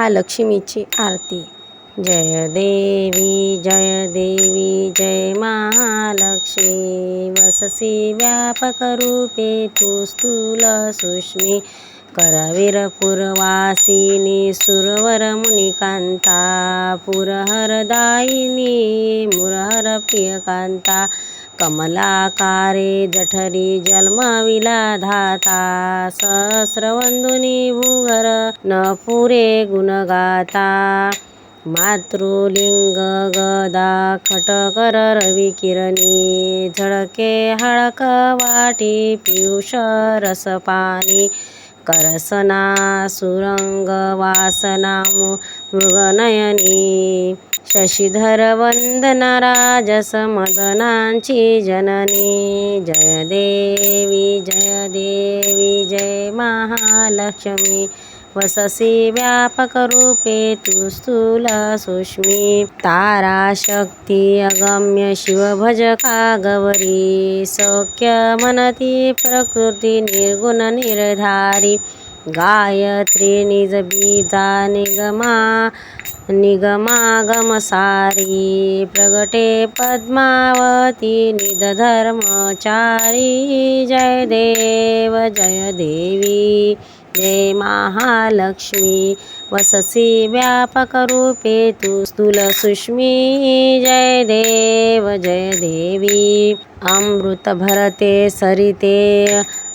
महालक्ष्मीची आरती. जय देवी जय देवी जय महालक्ष्मी. वससी व्यापक रूपे तू स्थूल सुष्मी. करवीर पुरवासिनी सुरवर मुनिकांता. पुरहरदायिनी मुरहर प्रियकांता. कमलाकारे जठरी जन्मविला धाता सहस्रवंदुनी भूगर न पुरे गुणगाता मातृलिंग गदा खटकर रविकिरणी झळके हळक वाटी पियुष रसपानी करसना सुरंग वासना मृगनयनी। शशिधर वंदन राजस मदनांची जननी। जय देवी जय देवी जय महालक्ष्मी। वससी व्यापक रूपे तू स्थूल सुष्मी तारा शक्ती अगम्य शिवभजका गौरी सौख्य मनती प्रकृती निर्गुण निर्धारी गायत्री निज बीजा निगमा निगमागमसारी प्रगटे पद्मावती निधधर्मचारी जय देव जय देवी जय महालक्ष्मी वससी व्यापक रूपे तू स्थूल सुष्मी जय देव जय देवी अमृत भरते सरिते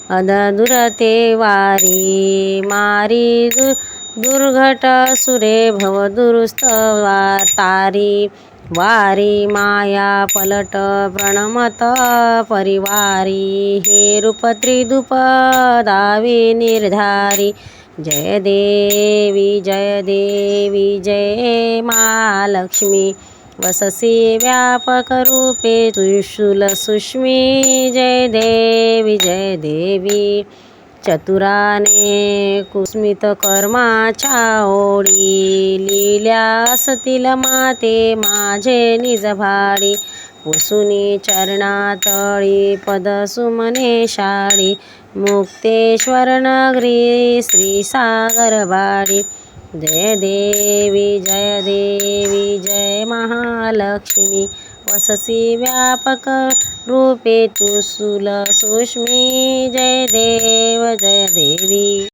अददुरते वारी मारी दु दुर्घट सुरे भव दुरुस्त वा- तारी वारी माया पलट प्रणमत परिवारी। हे रूप त्रिदुप निर्धारी। जय देवी जय देवी जय महालक्ष्मी। वससी व्यापक रूपे त्रिशूल सुष्मी। जय देवी जय देवी। चतुराने कुस्मित कर्माच्या ओढी लिहिल्या असतील माते माझे निज भारी। पुसुनी चरणातळी पदसुमने शाळी। मुक्तेश्वर नगरी श्री जय देवी जय देवी जय महालक्ष्मी. वससी व्यापक रूपे तु सुल सुष्मी. जय देव जय देवी.